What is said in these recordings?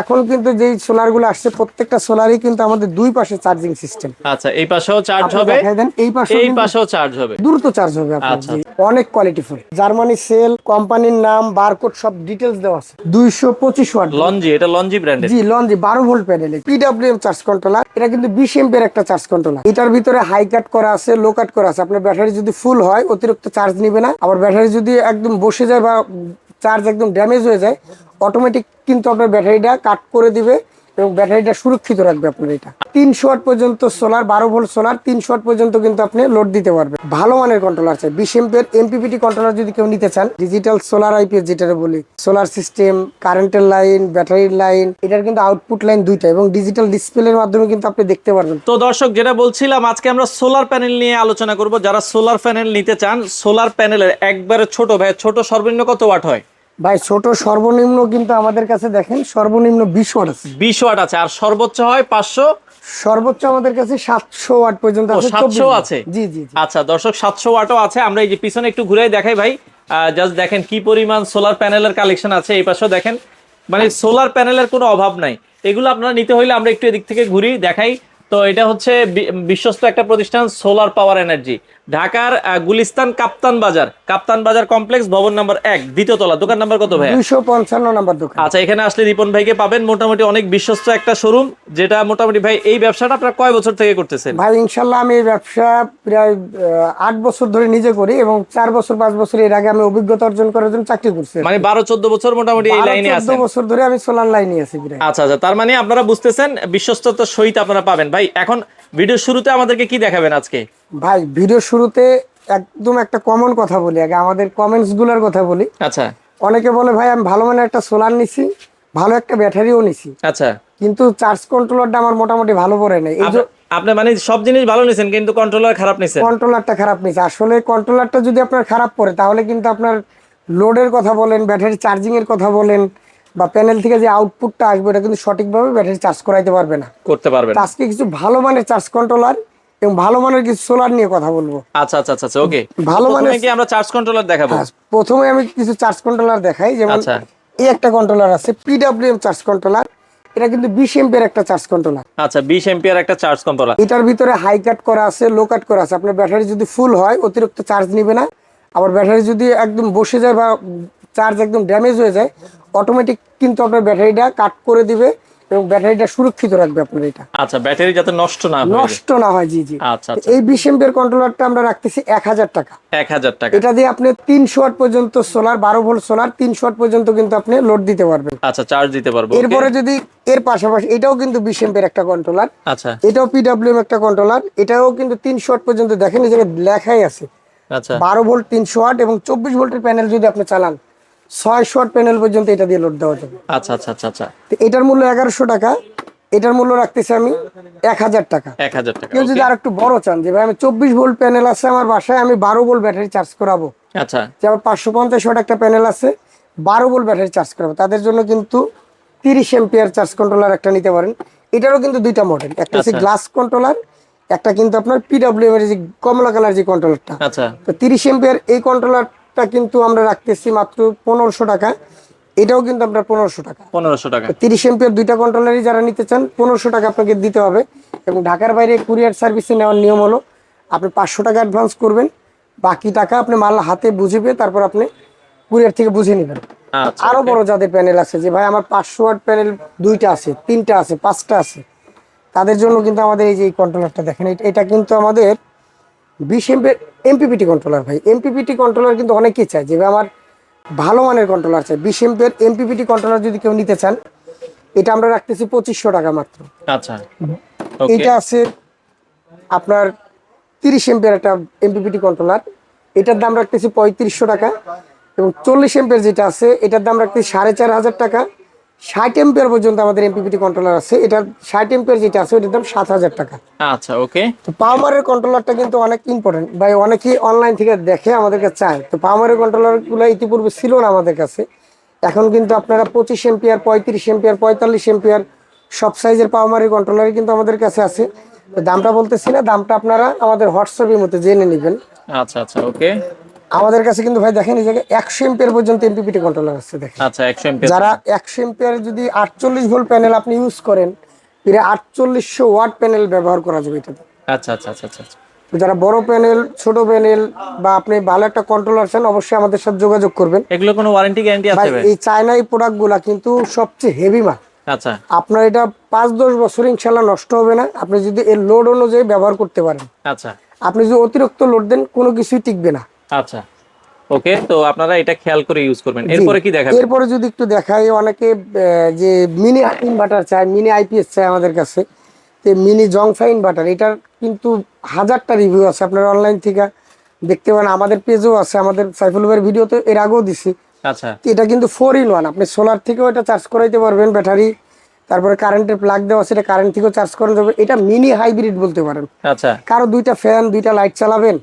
এখন কিন্তু যেই সোলারগুলো আসছে প্রত্যেকটা সোলারই কিন্তু আমাদের দুই পাশে চার্জিং সিস্টেম আচ্ছা এই পাশেও চার্জ হবে? এই পাশে এই পাশেও চার্জ হবে? দ্রুত চার্জ হবে আপনার। আচ্ছা। অনেক কোয়ালিটিফুল জার্মানি সেল কোম্পানির নাম বারকোড সব ডিটেলস দেওয়া আছে। দুইশো পঁচিশ ওয়াট। লঞ্জি এটা লঞ্জি ব্র্যান্ডের জি লঞ্জি বারো volt panel PWM charge controller এটা কিন্তু বিশ এম্পের একটা চার্জ কন্ট্রোলার এটার ভিতরে হাই কাট করা আছে লো কাট করা আছে। আপনার ব্যাটারি যদি ফুল হয় অতিরিক্ত চার্জ নিবে না। আবার ব্যাটারি যদি একদম বসে যায় বা চার্জ একদম ড্যামেজ হয়ে যায় অটোমেটিক কিন্তু আপনার ব্যাটারিটা কাট করে দিবে এবং ব্যাটারিটা সুরক্ষিত রাখবে আপনার এটা। তিনশো ওয়াট পর্যন্ত সোলার বারো ভোল্ট সোলার তিনশো ওয়াট পর্যন্ত কিন্তু আপনি লোড দিতে পারবেন। ভালো মানের কন্ট্রোলার আছে বিশ এম্পের এমপিপিটি কন্ট্রোলার যদি কেউ নিতে চান ডিজিটাল সোলার আইপিএস যেটা বলি সোলার সিস্টেম কারেন্টের লাইন ব্যাটারির লাইন এটার কিন্তু আউটপুট লাইন দুইটা এবং ডিজিটাল ডিসপ্লের মাধ্যমে কিন্তু আপনি দেখতে পারবেন। তো দর্শক, যেটা বলছিলাম, আজকে আমরা সোলার প্যানেল নিয়ে আলোচনা করব। যারা সোলার প্যানেল নিতে চান সোলার প্যানেলের একবারে ছোট ভাই, ছোট সর্বনিম্ন কত ওয়াট হয়? ভাই ছোট সর্বনিম্ন কিন্তু আমাদের কাছে দেখেন সর্বনিম্ন বিশ ওয়াট আছে। বিশ ওয়াট আছে আর সর্বোচ্চ হয় পাঁচশো? সর্বোচ্চ আমাদের কাছে সাতশো ওয়াট পর্যন্ত ও, আছে 700 24 watt। আছে? জি জি আচ্ছা দর্শক সাতশো ওয়াটও আছে। আমরা এই যে পিছনে একটু ঘুরে দেখাই ভাই। জাস্ট দেখেন কি পরিমাণ সোলার প্যানেলের কালেকশন আছে এই পাশেও দেখেন। মানে সোলার প্যানেলের কোনো অভাব নাই। এগুলো আপনারা নিতে হইলে আমরা একটু এদিক থেকে ঘুরি দেখাই। তো এটা হচ্ছে বিশ্বস্ত একটা প্রতিষ্ঠান সোলার পাওয়ার এনার্জি ঢাকার গুলিস্তান কাপ্তান বাজার। কাপ্তান বাজার কমপ্লেক্স ভবন নাম্বার এক দ্বিতীয় তলা। দোকান নাম্বার কত ভাই দুইশো পঞ্চান্ন নাম্বার দোকান। আচ্ছা এখানে আসলে রিপন ভাইকে পাবেন মোটামুটি অনেক বিশ্বস্ত একটা শোরুম যেটা মোটামুটি ভাই এই ব্যবসাটা আপনারা কয় বছর থেকে করতেছেন? ভাই ইনশাল্লাহ আমি এই ব্যবসা প্রায় আট বছর ধরে নিজে করি এবং চার বছর পাঁচ বছর এর আগে আমি অভিজ্ঞতা অর্জন করার জন্য চাকরি করছি। মানে বারো চোদ্দ বছর মোটামুটি এই লাইনে চোদ্দ বছর ধরে আমি সোলার লাইনে আছি আচ্ছা আচ্ছা তার মানে আপনারা বুঝতেছেন বিশ্বস্ততার সহিত আপনারা পাবেন। ভাই এখন ভিডিও শুরুতে আমাদেরকে কি দেখাবেন আজকে? ভাই ভিডিও শুরুতে একদম একটা কমন কথা বলি। আগে আমাদের কমেন্টসগুলার কথা বলি। আচ্ছা। অনেকে বলে ভাই আমি ভালো মানের একটা সোলার নিছি ভালো একটা ব্যাটারিও নিছি। আচ্ছা। কিন্তু চার্জ কন্ট্রোলারটা আমার মোটামুটি ভালো পড়ে নাই। এই যে আপনি মানে সব জিনিস ভালো নিছেন কিন্তু কন্ট্রোলার খারাপ নিছেন? কন্ট্রোলারটা খারাপ নিছে। আসলে কন্ট্রোলারটা যদি আপনার খারাপ পড়ে তাহলে কিন্তু আপনার লোডের কথা বলেন ব্যাটারি চার্জিং এর কথা বলেন বা প্যানেল থেকে যে আউটপুটটা আসবে এটা কিন্তু সঠিকভাবে ব্যাটারি চার্জ করাইতে পারবে না। করতে পারবেন তো আজকে কিছু ভালো মানের চার্জ কন্ট্রোলার এবং ভালো মানের কিছু সোলার নিয়ে কথা বলব। আচ্ছা আচ্ছা আচ্ছা ওকে ভালো ভালো মানে মানের- কি আমরা চার্জ কন্ট্রোলার দেখাবো? হ্যাঁ, প্রথমে আমি কিছু চার্জ কন্ট্রোলার দেখাই যেমন আচ্ছা। এই একটা কন্ট্রোলার আছে পিডাব্লিউএম চার্জ কন্ট্রোলার এটা কিন্তু বিশ এম্পের একটা চার্জ কন্ট্রোলার আচ্ছা বিশ এম্পিয়ার একটা চার্জ কন্ট্রোলার এটার ভিতরে হাই কাট করা আছে লো কাট করা আছে। আপনার ব্যাটারি যদি ফুল হয় অতিরিক্ত চার্জ নিবে না। আবার ব্যাটারি যদি একদম বসে যায় বা চার্জ একদম ড্যামেজ হয়ে যায় অটোমেটিক কিন্তু আপনার ব্যাটারিটা কাট করে দিবে এবং ব্যাটারিটা সুরক্ষিত রাখবে আপনার এটা। আচ্ছা ব্যাটারি যাতে নষ্ট না হয়ে। নষ্ট না হয় জি জি। আচ্ছা আচ্ছা। এই বিশ এম্পের কন্ট্রোলারটা আমরা রাখতেছি এক হাজার টাকা। এক হাজার টাকা। এটা দিয়ে আপনি তিনশো ওয়াট পর্যন্ত সোলার বারো ভোল্ট সোলার তিনশো ওয়াট পর্যন্ত কিন্তু আপনি লোড দিতে পারবেন। আচ্ছা চার্জ দিতে পারব এরপরে যদি এর পাশাপাশি এটাও কিন্তু বিশ এম্পের একটা কন্ট্রোলার আচ্ছা। এটাও পিডাব্লিউএম একটা কন্ট্রোলার এটাও কিন্তু তিনশো ওয়াট পর্যন্ত দেখেন এই জায়গায় লেখাই আছে। আচ্ছা। বারো ভোল্ট তিনশো ওয়াট এবং চব্বিশ ভোল্টের প্যানেল যদি আপনি চালান ছয়শো ওয়াট প্যানেল পর্যন্ত এটা দিয়ে লোড দেওয়া যাবে। আচ্ছা আচ্ছা আচ্ছা আচ্ছা। এটার মূল্য এগারোশো টাকা এটার মূল্য রাখতেছি আমি এক হাজার টাকা। এক হাজার টাকা কেউ যদি আর একটু বড় চান যে ভাই আমি চব্বিশ ভোল্ট প্যানেল আছে আমার বাসায় আমি বারো ভোল্ট ব্যাটারি চার্জ করাবো। আচ্ছা। যে আমার পাঁচশো পঞ্চাশ ওয়াট একটা প্যানেল আছে বারো ভোল্ট ব্যাটারি চার্জ করাবো। তাদের জন্য কিন্তু তিরিশ এম্পিয়ার চার্জ কন্ট্রোলার একটা নিতে পারেন। এটারও কিন্তু দুইটা মডেল একটা হচ্ছে আচ্ছা। গ্লাস কন্ট্রোলার একটা কিন্তু আপনার পিডাব্লিউ এর যে কমলা কালার যে কন্ট্রোলারটা আচ্ছা। তো তিরিশ এম্পিয়ার এই কন্ট্রোলারটা কিন্তু আমরা রাখতেছি মাত্র পনেরোশো টাকা। এটাও কিন্তু আপনার পনেরোশো টাকা। পনেরোশো টাকা। তিরিশ এম্পিয়ার দুইটা কন্ট্রোলারই যারা নিতে চান পনেরোশো টাকা আপনাকে দিতে হবে। এবং ঢাকার বাইরে কুরিয়ার সার্ভিসে নেওয়ার নিয়ম হলো আপনি পাঁচশো টাকা অ্যাডভান্স করবেন। বাকি টাকা আপনি মাল হাতে বুঝিবে তারপর আপনি কুরিয়ার থেকে বুঝে নেবেন। আচ্ছা আরও বড় যাদের প্যানেল আছে যে ভাই আমার পাঁচশো ওয়াট প্যানেল দুইটা আছে তিনটা আছে পাঁচটা আছে। তাদের জন্য কিন্তু আমাদের এই যে এই কন্ট্রোলারটা দেখেন এটা কিন্তু আমাদের বিশ এমপি এমপিপিটি কন্ট্রোলার ভাই। এমপিপিটি কন্ট্রোলার কিন্তু অনেকেই চায় যে আমার ভালো মানের কন্ট্রোলার চাই বিশ এমপের এমপিপিটি কন্ট্রোলার যদি কেউ নিতে চান এটা আমরা রাখতেছি পঁচিশশো টাকা মাত্র। আচ্ছা। এইটা আছে আপনার তিরিশ এমপের একটা এমপিপিটি কন্ট্রোলার এটার দাম রাখতেছি পঁয়ত্রিশশো টাকা এবং চল্লিশ এমপের যেটা আছে এটার দাম রাখতেছি সাড়ে চার হাজার টাকা। ষাট এমপিয়ার পর্যন্ত আমাদের এমপিপিটি কন্ট্রোলার আছে। এটা ষাট এমপিয়ার যেটা আছে ওটার দাম সাত হাজার টাকা। আচ্ছা ওকে। তো পাওয়ারের কন্ট্রোলারটা কিন্তু অনেক ইম্পর্টেন্ট ভাই অনেকেই অনলাইন থেকে দেখে আমাদেরকে চায়। তো পাওয়ারের কন্ট্রোলারগুলো ইতিপূর্বে ছিল না আমাদের কাছে। এখন কিন্তু আপনারা পঁচিশ এমপিয়ার পঁয়ত্রিশ এমপিয়ার পঁয়তাল্লিশ এমপিয়ার সব সাইজের পাওয়ারের কন্ট্রোলারই কিন্তু আমাদের কাছে আছে। দামটা বলতেছি না দামটা আপনারা আমাদের হোয়াটসঅ্যাপের মধ্যে জেনে নেবেন। আচ্ছা আচ্ছা ওকে। আমাদের কাছে কিন্তু ভাই দেখেন এই জায়গায় একশো এম্পিয়ার পর্যন্ত এমপিপিটি কন্ট্রোলার আছে দেখেন। আচ্ছা একশো এমপি যারা একশো এম্পিয়ার যদি আটচল্লিশ ভোল্ট প্যানেল আপনি ইউজ করেন এর আটচল্লিশশো ওয়াট প্যানেল ব্যবহার করা যাবে এটাতে। আচ্ছা আচ্ছা আচ্ছা আচ্ছা আচ্ছা। তো যারা বড় প্যানেল ছোট প্যানেল বা আপনি ভালো একটা কন্ট্রোলার চান অবশ্যই আমাদের সাথে যোগাযোগ করবেন। এগুলো কোনো ওয়ারেন্টি গ্যারান্টি আছে ভাই এই চায়না এই প্রোডাক্টগুলা কিন্তু সবচেয়ে হেভি মাল। আচ্ছা। আপনার এটা পাঁচ দশ বছর ইনশাল্লাহ নষ্ট হবে না। আপনি যদি এর লোড অনুযায়ী ব্যবহার করতে পারেন আচ্ছা। আপনি যদি অতিরিক্ত লোড দেন কোনো কিছুই টিকবে না। আচ্ছা। ওকে তো আপনারা এটা খেয়াল করে ইউজ করবেন। এরপরে কি দেখাবেন? এরপরে যদি একটু দেখাই অনেকে যে মিনি ইনভার্টার চায় মিনি আইপিএস চায় আমাদের কাছে তো মিনি জংফা ইনভার্টার এটার কিন্তু হাজারটা রিভিউ আছে। আপনার অনলাইন থেকে দেখতে পারেন আমাদের পেজও আছে আমাদের সাইফুল ভাইয়ের ভিডিও তো এর আগেও দিছি। আচ্ছা। এটা কিন্তু ফোর ইন ওয়ান আপনি সোলার থেকেও এটা চার্জ করাইতে পারবেন ব্যাটারি তারপরে কারেন্টের প্লাগ দেওয়া সেটা কারেন্ট থেকেও চার্জ করানো যাবে। এটা মিনি হাইব্রিড বলতে পারেন। আচ্ছা। কারও দুইটা ফ্যান দুইটা লাইট চালাবেন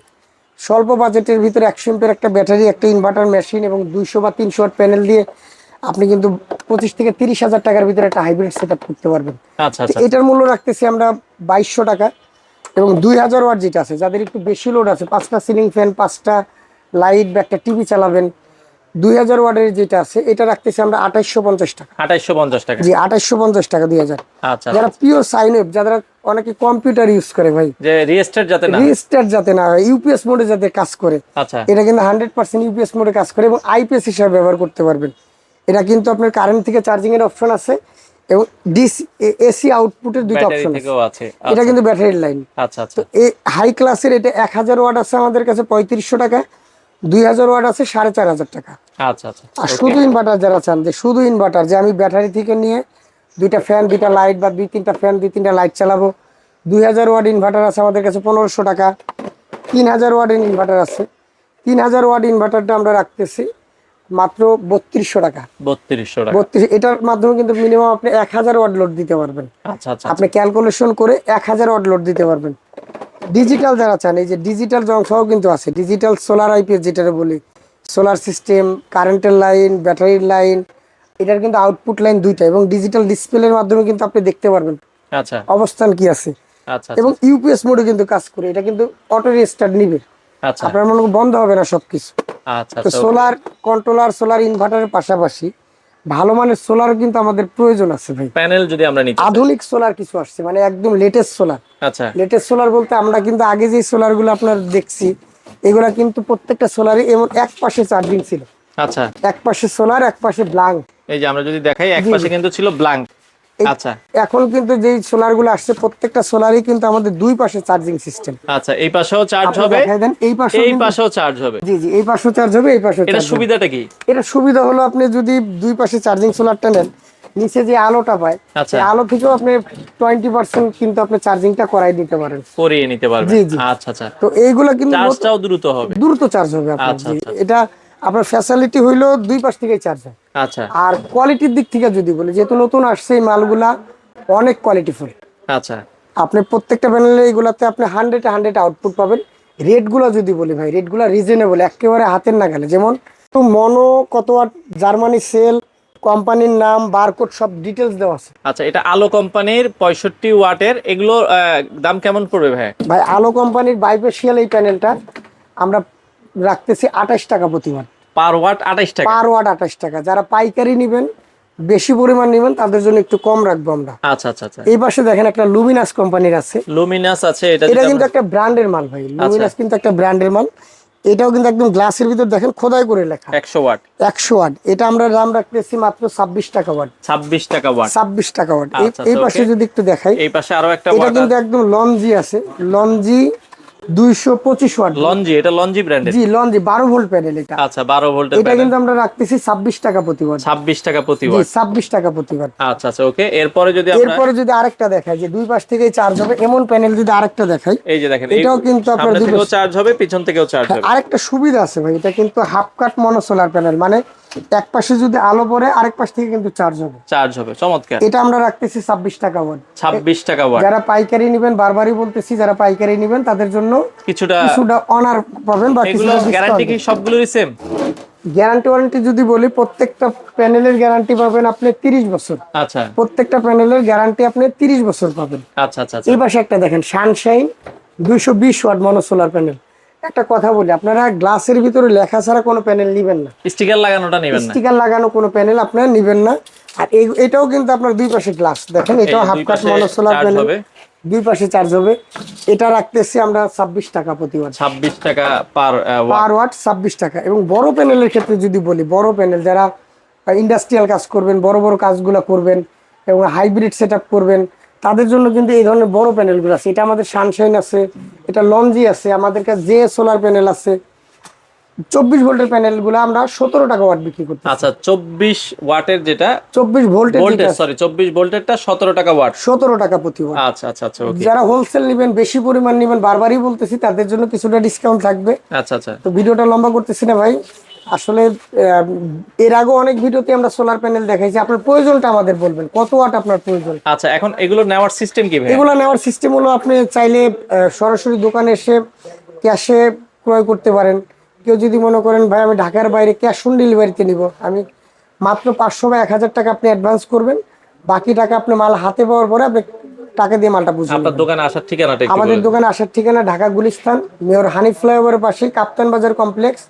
স্বল্প বাজেটের ভিতরে একশো এম্পের একটা ব্যাটারি একটা ইনভার্টার মেশিন এবং দুইশো বা তিনশো ওয়াট প্যানেল দিয়ে আপনি কিন্তু পঁচিশ থেকে তিরিশ হাজার টাকার ভিতরে একটা হাইব্রিড সেট আপ করতে পারবেন। আচ্ছা তো আচ্ছা। এটার মূল্য রাখতেছি আমরা বাইশশো টাকা এবং দুই হাজার ওয়াট যেটা আছে যাদের একটু বেশি লোড আছে পাঁচটা সিলিং ফ্যান পাঁচটা লাইট বা একটা টিভি চালাবেন দুই হাজার ওয়াটের যেটা আছে এটা রাখতেছি আমরা আঠাইশশো পঞ্চাশ টাকা। আঠাইশশো পঞ্চাশ টাকা। জি আঠাইশশো পঞ্চাশ টাকা দুই হাজার। আচ্ছা। যারা পিওর সাইন ওয়েব যারা অনেকে কম্পিউটার ইউজ করে ভাই। যে রিয়েস্টার যাতে না রিস্টার্ট যাতে না হয় ইউপিএস মোডে যাতে কাজ করে। আচ্ছা। এটা কিন্তু হান্ড্রেড পার্সেন্ট ইউপিএস মোডে কাজ করে এবং আইপিএস হিসাবে ব্যবহার করতে পারবেন। এটা কিন্তু আপনার কারেন্ট থেকে চার্জিং এর অপশন আছে এবং ডিসি এসি আউটপুটের দুটো অপশন আছে। এটা কিন্তু ব্যাটারির লাইন আচ্ছা আচ্ছা। তো এই হাই ক্লাসের এটা এক হাজার ওয়াট আছে আমাদের কাছে পঁয়ত্রিশশো টাকা দুই হাজার ওয়াট আছে সাড়ে চার হাজার টাকা। আচ্ছা আচ্ছা। আর শুধু ইনভার্টার যারা চান যে শুধু ইনভার্টার যে আমি ব্যাটারি থেকে নিয়ে দুইটা ফ্যান দুইটা লাইট বা দুই তিনটা ফ্যান দুই তিনটা লাইট চালাবো। দুই হাজার ওয়াট ইনভার্টার আছে আমাদের কাছে পনেরোশো টাকা। তিন হাজার ওয়াট ইনভার্টার আছে। তিন হাজার ওয়াট ইনভার্টারটা আমরা রাখতেছি মাত্র বত্রিশশো টাকা। বত্রিশশো টাকা। বত্রিশ এটার মাধ্যমে কিন্তু মিনিমাম আপনি এক হাজার ওয়াট লোড দিতে পারবেন। আচ্ছা আচ্ছা আপনি ক্যালকুলেশন করে এক হাজার ওয়াট লোড দিতে পারবেন। ডিজিটাল যারা চান এই যে ডিজিটাল জংশও কিন্তু আছে। ডিজিটাল সোলার আইপিএস যেটা বলি সোলার সিস্টেম কারেন্টের লাইন ব্যাটারির লাইন এটার কিন্তু আউটপুট লাইন দুইটা এবং ডিজিটাল ডিসপ্লের মাধ্যমে কিন্তু আপনি দেখতে পারবেন। আচ্ছা। অবস্থান কি আছে? আচ্ছা এবং ইউপিএস মোডে কিন্তু কাজ করে এটা কিন্তু অটো রেস্টার্ট নিবে। আচ্ছা। আপনার মনে বন্ধ হবে না সবকিছু। আচ্ছা তো আচ্ছা সোলার কন্ট্রোলার সোলার ইনভার্টারের পাশাপাশি ভালো মানের সোলার কিন্তু আমাদের প্রয়োজন আছে ভাই। প্যানেল যদি আমরা নিতে আধুনিক সোলার কিছু আসছে মানে একদম লেটেস্ট সোলার আচ্ছা। লেটেস্ট সোলার বলতে আমরা কিন্তু আগে যে সোলারগুলো আপনার দেখছি এগুলা কিন্তু প্রত্যেকটা সোলারই এমন এক পাশে চার্জিং ছিল। আচ্ছা। এক পাশে সোলার এক পাশে ব্লাঙ্ক এই যে আমরা যদি দেখাই এক পাশে কিন্তু ছিল ব্ল্যাঙ্ক আচ্ছা। এখন কিন্তু যেই সোলারগুলো আসছে প্রত্যেকটা সোলারই কিন্তু আমাদের দুই পাশে চার্জিং সিস্টেম আচ্ছা এই পাশেও চার্জ হবে। এই পাশে এই পাশেও চার্জ হবে। জি জি এই পাশেও চার্জ হবে এই পাশেও এটা সুবিধাটা কি? এটা সুবিধা হলো আপনি যদি দুই পাশে চার্জিং সোলারটা নেন নিচে যে আলোটা পায় আচ্ছা। সেই আলো থেকেও আপনি টোয়েন্টি পার্সেন্ট কিন্তু আপনি চার্জিংটা করাই দিতে পারেন। করিয়ে নিতে পারবে জি, জি। আচ্ছা আচ্ছা। তো এইগুলা কিন্তু চার্জটাও দ্রুত হবে। দ্রুত চার্জ হবে আপনার। আচ্ছা। আচ্ছা, এটা আপনার ফ্যাসিলিটি হইল দুই পাশ থেকেই চার্জ হয়। আচ্ছা। আর কোয়ালিটির দিক থেকে যদি বলি যেহেতু নতুন আসছে এই মালগুলা অনেক কোয়ালিটিফুল আচ্ছা। আপনি প্রত্যেকটা প্যানেলে এইগুলাতে আপনি হান্ড্রেড হান্ড্রেড আউটপুট পাবেন। রেটগুলো যদি বলি ভাই রেটগুলো রিজনেবল একেবারে হাতের না গেলে যেমন মনো কত জার্মানি সেল কোম্পানির নাম বারকোড সব ডিটেলস দেওয়া আছে। আচ্ছা এটা আলো কোম্পানির পঁয়ষট্টি ওয়াটের এগুলো দাম কেমন পড়বে ভাই? ভাই আলো কোম্পানির বাইপেশিয়াল এই প্যানেলটা আমরা রাখতেছি আঠাশ টাকা প্রতি ওয়াট পার ওয়াট আঠাইশ টাকা। পার ওয়াট আঠাশ টাকা। যারা পাইকারি নেবেন বেশি পরিমাণ নেবেন তাদের জন্য একটু কম রাখব আমরা। আচ্ছা আচ্ছা আচ্ছা। এই পাশে দেখেন একটা লুমিনাস কোম্পানির আছে। লুমিনাস আছে এটা এটা কিন্তু একটা ব্র্যান্ডের মাল ভাই। লুমিনাস কিন্তু একটা ব্র্যান্ডের মাল। এটাও কিন্তু একদম গ্লাসের ভিতর দেখেন খোদাই করে লেখা। একশো ওয়াট। একশো ওয়াট। এটা আমরা দাম রাখতেছি মাত্র ছাব্বিশ টাকা ওয়াট। ছাব্বিশ টাকা ওয়াট। ছাব্বিশ টাকা ওয়াট। এই- আচ্ছা, তো পাশে যদি একটু দেখাই এই পাশে আরও একটা এটা কিন্তু একদম লঞ্জি আছে। লঞ্জি দুইশো পঁচিশ ওয়াট লঞ্জি এটা লঞ্জি ব্র্যান্ডের জি লঞ্জি বারো ভোল্ট প্যানেল এটা। আচ্ছা বারো ভোল্টের এটা কিন্তু আমরা রাখতেছি ছাব্বিশ টাকা প্রতি ওয়াট। ছাব্বিশ টাকা প্রতি ওয়াট। ছাব্বিশ টাকা প্রতি ওয়াট। আচ্ছা আচ্ছা ওকে। এরপরে যদি আমরা এরপরে যদি আরেকটা দেখাই যে দুই পাশ থেকেই চার্জ হবে এমন প্যানেল যদি আরেকটা দেখাই এই যে দেখেন এটাও কিন্তু আপনার দুই থেকেও চার্জ হবে পিছন থেকেও চার্জ হবে। আরেকটা সুবিধা আছে ভাই এটা কিন্তু half cut mono solar panel মানে এক পাশে যদি আলো পড়ে আরেক পাশ থেকে কিন্তু চার্জ হবে। চার্জ হবে চমৎকার। এটা আমরা রাখতেছি ছাব্বিশ টাকা ওয়াট ছাব্বিশ টাকা ওয়াট যারা পাইকারি নেবেন বারবারই বলতেছি যারা পাইকারি নেবেন তাদের জন্য কিছুটা কিছুটা অনার পাবেন বা এগুলো গ্যারান্টি কি সবগুলোরই সেম গ্যারান্টি ওয়ারেন্টি যদি বলি প্রত্যেকটা প্যানেলের গ্যারান্টি পাবেন আপনি তিরিশ বছর। আচ্ছা। প্রত্যেকটা প্যানেলের গ্যারান্টি আপনি তিরিশ বছর পাবেন। আচ্ছা আচ্ছা আচ্ছা। এই পাশে একটা দেখেন সানশাইন দুইশো বিশ ওয়াট মনো সোলার প্যানেল একটা কথা বলি আপনারা গ্লাসের ভিতরে লেখা ছাড়া কোনো প্যানেল নেবেন না। স্টিকার লাগানোটা নেবেন না। স্টিকার লাগানো কোনো প্যানেল আপনারা নেবেন না। আর এটাও কিন্তু আপনার দুই পাশে গ্লাস দেখেন এটাও হাফ কাট মনোসোলার প্যানেল হবে। দুই পাশে চার্জ হবে। এটা রাখতেছি আমরা ছাব্বিশ টাকা প্রতি ওয়াট ছাব্বিশ টাকা পার পার ওয়াট ছাব্বিশ টাকা। এবং বড় প্যানেলের ক্ষেত্রে যদি বলি বড় প্যানেল যারা ইন্ডাস্ট্রিয়াল কাজ করবেন বড় বড় কাজগুলো করবেন এবং হাইব্রিড সেট করবেন তাদের জন্য কিন্তু এই ধরনের বড় প্যানেলগুলো আছে। এটা আমাদের সানশাইন আছে এটা লঞ্জি আছে আমাদের কাছে যে সোলার প্যানেল আছে চব্বিশ ভোল্টের প্যানেলগুলো আমরা সতেরো টাকা ওয়াট বিক্রি করতে আচ্ছা চব্বিশ ওয়াটের যেটা? চব্বিশ ভোল্টের সরি চব্বিশ ভোল্টেরটা সতেরো টাকা ওয়াট সতেরো টাকা প্রতি ওয়াট আচ্ছা আচ্ছা আচ্ছা যারা হোলসেল নেবেন বেশি পরিমাণ নেবেন বারবারই বলতেছি তাদের জন্য কিছুটা ডিসকাউন্ট থাকবে। আচ্ছা আচ্ছা। তো ভিডিওটা লম্বা করতেছি না ভাই। আসলে এর আগেও অনেক ভিডিওতে আমরা সোলার প্যানেল দেখাইছি। আপনার প্রয়োজনটা আমাদের বলবেন। কত ওয়াট আপনার প্রয়োজন? আচ্ছা এখন এগুলো নেওয়ার সিস্টেম কি ভাই এগুলো নেওয়ার সিস্টেম হলো আপনি চাইলে সরাসরি দোকানে এসে ক্যাশে ক্রয় করতে পারেন। কেউ যদি মনে করেন ভাই আমি ঢাকার বাইরে ক্যাশ অন ডেলিভারিতে নিব। আমি মাত্র পাঁচশো বা এক হাজার টাকা আপনি অ্যাডভান্স করবেন। বাকি টাকা আপনি মাল হাতে পাওয়ার পরে আপনি টাকা দিয়ে মালটা বুঝবেন আপনার দোকানে আসার ঠিকানাটা আমাদের দোকানে আসার ঠিকানা ঢাকা গুলিস্তান মেয়র হানিফ ফ্লাইওভারের পাশে কাপ্তান বাজার কমপ্লেক্স।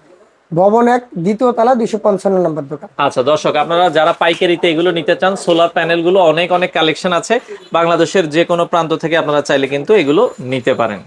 ভবন এক, দ্বিতীয় তলা, দুইশো পঞ্চান্ন নম্বর দোকান। আচ্ছা দর্শক, আপনারা যারা পাইকারিতে এগুলো নিতে চান সোলার প্যানেলগুলো অনেক অনেক কালেকশন আছে। বাংলাদেশের যে কোনো প্রান্ত থেকে আপনারা চাইলে কিন্তু এগুলো নিতে পারেন।